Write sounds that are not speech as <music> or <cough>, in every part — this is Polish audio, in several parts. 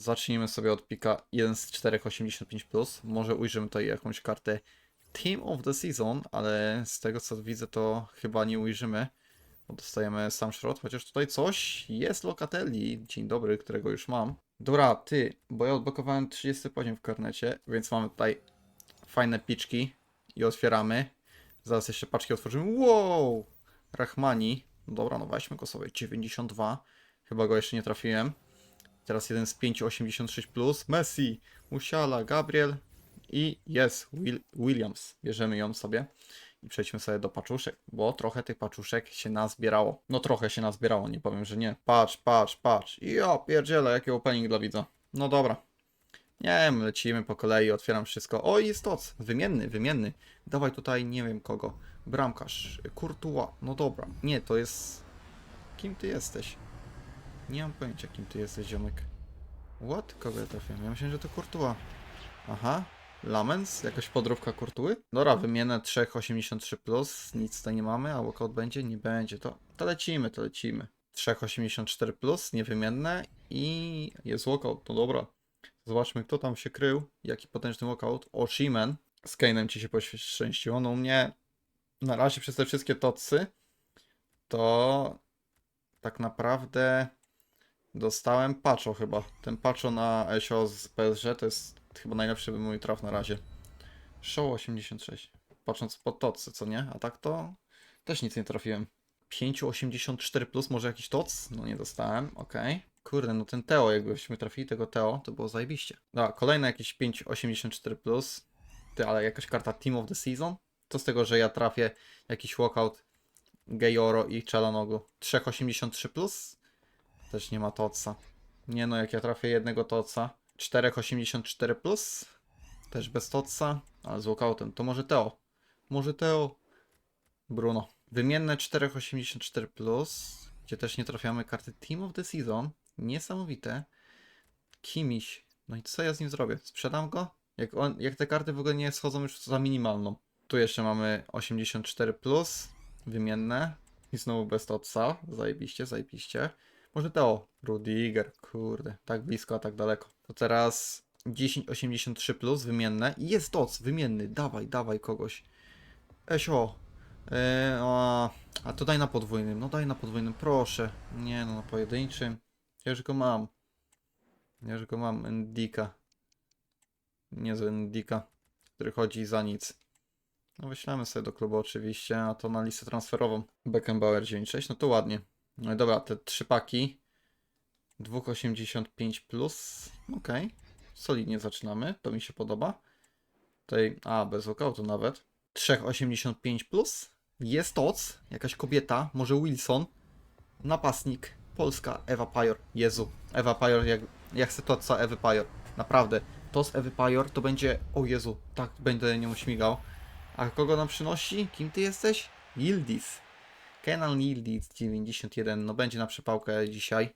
Zacznijmy sobie od pika 1 z 4,85+. Może ujrzymy tutaj jakąś kartę Team of the Season, ale z tego co widzę to chyba nie ujrzymy. Dostajemy sam szrot, chociaż tutaj coś jest Locatelli. Dzień dobry, którego już mam. Dobra, ty, bo ja odblokowałem 30 poziom w karnecie, więc mamy tutaj fajne piczki i otwieramy. Zaraz jeszcze paczki otworzymy. Wow! Rahmani. No dobra, no weźmy go sobie. 92. Chyba go jeszcze nie trafiłem. Teraz jeden z 5,86 plus. Messi, Musiala, Gabriel i jest Will, Williams. Bierzemy ją sobie i przejdźmy sobie do paczuszek, bo trochę tych paczuszek się nazbierało. No trochę się nazbierało, nie powiem, że nie. Patrz, patrz, patrz. Ja pierdzielę, jaki opening dla widza. No dobra. Nie wiem, lecimy po kolei, otwieram wszystko. O, jest toc. Wymienny, wymienny. Dawaj tutaj, nie wiem kogo. Bramkarz, Courtois. No dobra. Nie, to jest... Kim ty jesteś? Nie mam pojęcia, kim ty jesteś, ziomek. What? Kogo ja trafiłem? Ja myślałem, że to Courtois. Aha. Lamens? Jakaś podróbka Courtois? Dobra, wymienę 3,83+, plus. nic tutaj nie mamy, a walkout będzie? Nie będzie, to, to lecimy, to lecimy. 3,84+, plus, niewymienne i jest walkout, no dobra. Zobaczmy, kto tam się krył, jaki potężny walkout. Oshimen. Z Kane'em ci się poszczęściło, no u mnie na razie przez te wszystkie tocy to tak naprawdę dostałem Pacho chyba. Ten Pacho na Esio z PSG to jest chyba najlepszy mój traf na razie. Show 86. Patrząc po tocy, co nie? A tak to też nic nie trafiłem. 5,84 plus, może jakiś toc? No nie dostałem, okej. Kurde, no ten Teo, jakbyśmy trafili tego Teo, to było zajebiście. Dobra, kolejne jakieś 5,84 plus. Ty, ale jakaś karta Team of the Season? Co z tego, że ja trafię jakiś walkout Gejoro i Chalanogu? 3,83 plus? Też nie ma toca. Nie no, jak ja trafię jednego toca. 4,84 plus? Też bez toca, ale z walkoutem. To może Teo. Może Teo. Bruno. Wymienne 4,84 plus, gdzie też nie trafiamy karty Team of the Season. Niesamowite. Kimiś. No i co ja z nim zrobię? Sprzedam go? Jak, on, jak te karty w ogóle nie schodzą już za minimalną. Tu jeszcze mamy 84 plus, wymienne. I znowu bez totsa. Zajebiście, zajebiście. Może Teo. Rudiger, kurde. Tak blisko, a tak daleko. To teraz 1083 plus, wymienne. I jest toc, wymienny. Dawaj, dawaj kogoś. Esio. Yy, a, a to daj na podwójnym. No daj na podwójnym, proszę. Nie no, na pojedynczym. Ja już go mam. Ja już go mam. Ndika. Niezły Ndika, który chodzi za nic. No wyślemy sobie do klubu oczywiście, a to na listę transferową. Beckenbauer 96, no to ładnie. No dobra, te trzy paki. 2,85 plus. Okej. Solidnie zaczynamy, to mi się podoba. Tutaj, a bez walkoutu nawet. 3,85 plus. Jest toc, jakaś kobieta, może Wilson. Napastnik, Polska, Ewa Pajor. Jezu, Ewa Pajor, jak, jak chcę toca Ewy Pajor. Naprawdę, tos Ewy Pajor to będzie, o Jezu, tak będę nią śmigał. A kogo nam przynosi? Kim ty jesteś? Yildiz. Kenan Yildiz 91, no będzie na przepałkę dzisiaj.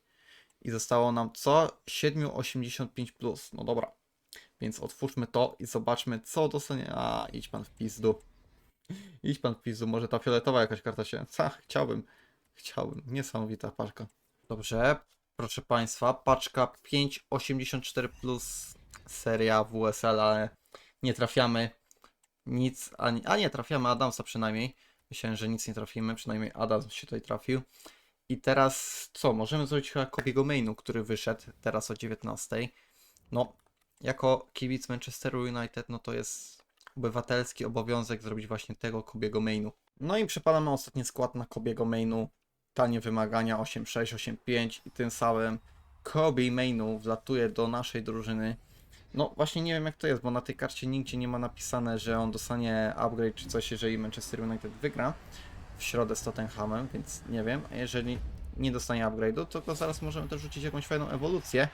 I zostało nam co? 7,85 plus. No dobra. Więc otwórzmy to i zobaczmy co dostanie. A, idź pan w pizdu. <laughs> Idź pan w pizdu, może ta fioletowa jakaś karta się... <laughs> Co? Chciałbym. Chciałbym. Niesamowita paczka. Dobrze, proszę państwa, paczka 5,84 plus seria WSL, ale nie trafiamy nic, ani, a nie, trafiamy Adamsa przynajmniej. Myślałem, że nic nie trafimy, przynajmniej Adams się tutaj trafił. I teraz co? Możemy zrobić chyba Kobiego Mainu, który wyszedł teraz o 19. No, jako kibic Manchesteru United, no to jest obywatelski obowiązek zrobić właśnie tego Kobiego Mainu. No i przepalamy ostatni skład na Kobiego Mainu. Tanie wymagania 8-6, 8-5 i tym samym Kobe Mainu wlatuje do naszej drużyny. No właśnie nie wiem jak to jest, bo na tej karcie nigdzie nie ma napisane, że on dostanie upgrade czy coś, jeżeli Manchester United wygra w środę z Tottenhamem, więc nie wiem. A jeżeli nie dostanie upgrade'u, to go zaraz możemy też rzucić jakąś fajną ewolucję,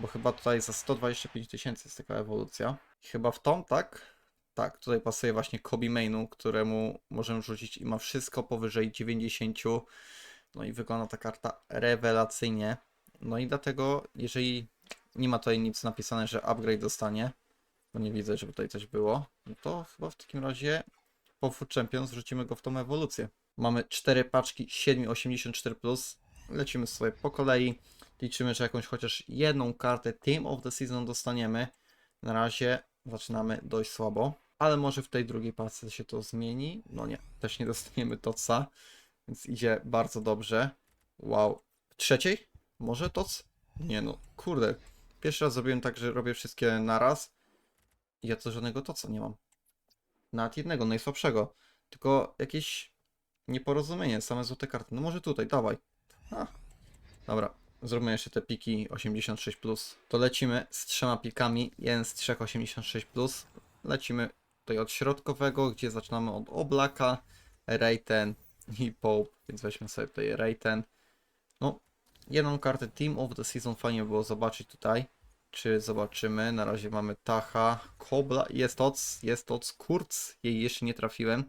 bo chyba tutaj za 125 tysięcy jest taka ewolucja. Chyba w tą, tak? Tak, tutaj pasuje właśnie Kobe Mainu, któremu możemy rzucić i ma wszystko powyżej 90. No i wygląda ta karta rewelacyjnie. No i dlatego, jeżeli nie ma tutaj nic napisane, że upgrade dostanie, bo nie widzę, żeby tutaj coś było, no to chyba w takim razie po Food Champions wrzucimy go w tą ewolucję. Mamy 4 paczki 7,84+, plus. lecimy sobie po kolei. Liczymy, że jakąś chociaż jedną kartę Team of the Season dostaniemy. Na razie zaczynamy dość słabo, ale może w tej drugiej paczce się to zmieni. No nie, też nie dostaniemy Totsa, więc idzie bardzo dobrze. Wow. W trzeciej? Może Tots? Nie no, kurde. Pierwszy raz zrobiłem tak, że robię wszystkie naraz. I ja to żadnego Totsa nie mam. Nawet jednego, najsłabszego. Tylko jakieś nieporozumienie, same złote karty. No może tutaj, dawaj. A. Dobra, zróbmy jeszcze te piki 86+. To lecimy z trzema pikami, jeden z trzech 86+. Lecimy tutaj od środkowego, gdzie zaczynamy od Oblaka, Rayten i Pope, więc weźmy sobie tutaj Rayten. Jedną kartę Team of the Season fajnie było zobaczyć tutaj. Czy zobaczymy? Na razie mamy Tacha, Kobla, jest Toc, jest Toc, Kurz, jej jeszcze nie trafiłem,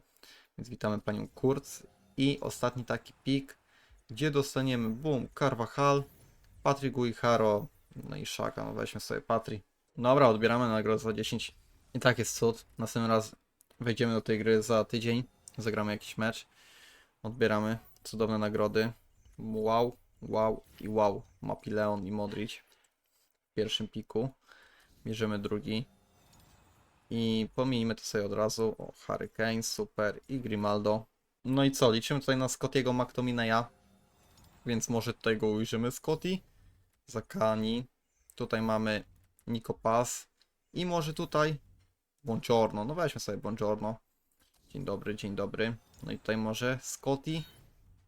więc witamy panią Kurz. I ostatni taki pik, gdzie dostaniemy, boom, Carvajal, Patrick Guicharo, no i Szaka, no weźmy sobie Patri. Dobra, odbieramy nagrodę za 10. I tak jest cud. Następnym raz wejdziemy do tej gry za tydzień, zagramy jakiś mecz, odbieramy cudowne nagrody. Wow, wow i wow. Mapi Leon i Modric w pierwszym piku. Bierzemy drugi. I pomijmy to sobie od razu. O, Hurricane, super. I Grimaldo. No i co? Liczymy tutaj na Scottiego McTominaya. Więc może tutaj go ujrzymy. Scotty. Zakani. Tutaj mamy Nico Pass. I może tutaj Buongiorno. No weźmy sobie Buongiorno. Dzień dobry, dzień dobry. No i tutaj może Scotty.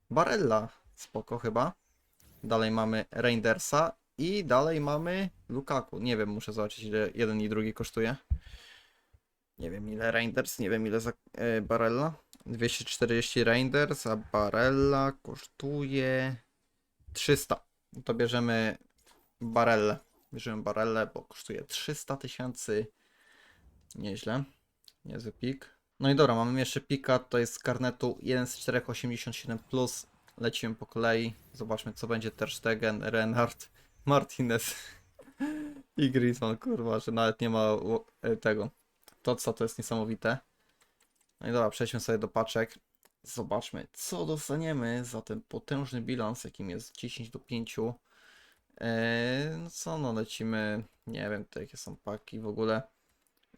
Barella. Spoko chyba. Dalej mamy Reindersa. I dalej mamy Lukaku. Nie wiem, muszę zobaczyć ile jeden i drugi kosztuje. Nie wiem ile Reinders, nie wiem ile za e, Barella. 240 Reinders, a Barella kosztuje 300. No To bierzemy Barellę. Bierzemy Barellę, bo kosztuje 300 tysięcy. Nieźle. Niezły pik. No i dobra, mamy jeszcze pika, to jest z karnetu 1 z 4,87+. Plus. Lecimy po kolei. Zobaczmy co będzie Ter Stegen, Renard, Martinez i Griezmann, kurwa, że nawet nie ma e, tego. To co to jest niesamowite. No i dobra, przejdźmy sobie do paczek. Zobaczmy, co dostaniemy za ten potężny bilans, jakim jest 10 do 5. Eee, no co, no lecimy, nie wiem, jakie są paki w ogóle.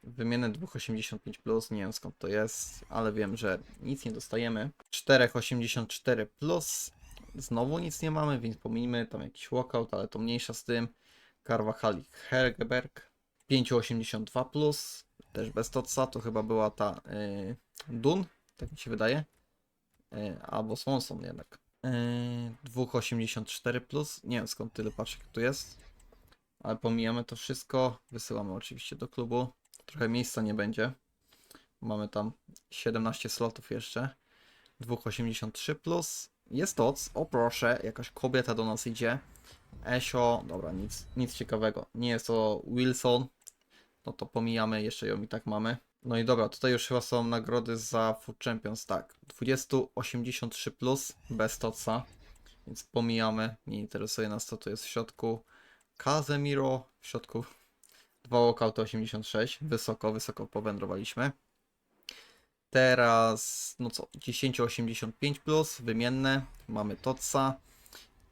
Wymienę 2,85 plus, nie wiem skąd to jest, ale wiem, że nic nie dostajemy. 4,84 plus, znowu nic nie mamy, więc pomijmy tam jakiś walkout, ale to mniejsza z tym. Carvajal i Hergeberg 5,82 plus, też bez Totsa, to chyba była ta yy, Dun, tak mi się wydaje. Yy, albo Swanson jednak. Yy, 2,84 plus, nie wiem skąd tyle paczek tu jest. Ale pomijamy to wszystko, wysyłamy oczywiście do klubu. Trochę miejsca nie będzie. Mamy tam 17 slotów jeszcze. 2,83 plus. Jest TOC, o proszę, jakaś kobieta do nas idzie. Esio, dobra, nic, nic ciekawego. Nie jest to Wilson, no to pomijamy, jeszcze ją i tak mamy. No i dobra, tutaj już chyba są nagrody za Food Champions, tak. 2083 plus, bez toca, więc pomijamy, nie interesuje nas co tu jest w środku. Casemiro, w środku dwa walkouty 86, wysoko, wysoko powędrowaliśmy. Teraz, no co, 1085 plus, wymienne, mamy Totsa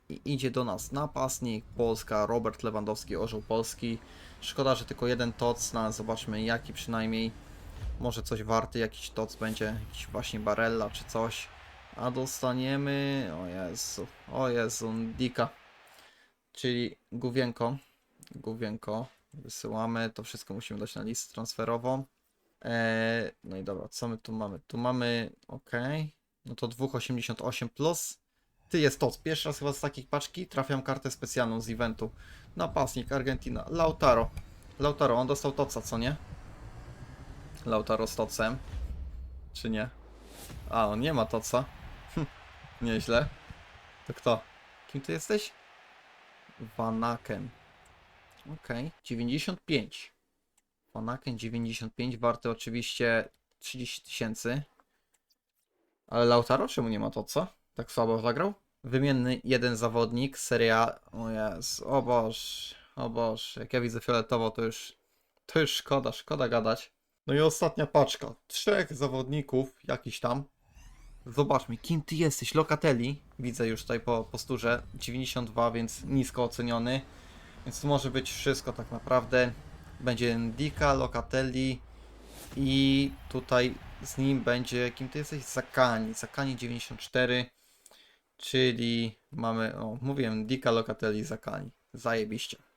i idzie do nas napastnik, Polska, Robert Lewandowski, Orzeł Polski. Szkoda, że tylko jeden TOC, no zobaczmy jaki przynajmniej. Może coś warty, jakiś TOC będzie, jakiś właśnie Barella czy coś. A dostaniemy, o Jezu, o Jezu, Dika. Czyli Główienko, Główienko, wysyłamy, to wszystko musimy dać na listę transferową. Eee, no i dobra, co my tu mamy? Tu mamy, ok, no to 2,88 plus. Ty jest to. Pierwszy raz chyba z takich paczki trafiam kartę specjalną z eventu. Napastnik Argentina. Lautaro. Lautaro, on dostał toca, co nie? Lautaro z tocem. Czy nie? A, on nie ma toca. Hm, nieźle. To kto? Kim ty jesteś? Vanaken. Okej. 95. Vanaken 95, warty oczywiście 30 tysięcy. Ale Lautaro czemu nie ma to co? Tak słabo zagrał? Wymienny jeden zawodnik, seria. O jest, o boż, o boż. Jak ja widzę fioletowo, to już, to już szkoda, szkoda gadać. No i ostatnia paczka. Trzech zawodników, jakiś tam. Zobaczmy, kim ty jesteś, Locatelli. Widzę już tutaj po posturze 92, więc nisko oceniony. Więc tu może być wszystko tak naprawdę. Będzie Ndika, Locatelli i tutaj z nim będzie, kim ty jesteś? Zakani. Zakani 94, czyli mamy, o mówiłem, Ndika, Locatelli, Zakani. Zajebiście.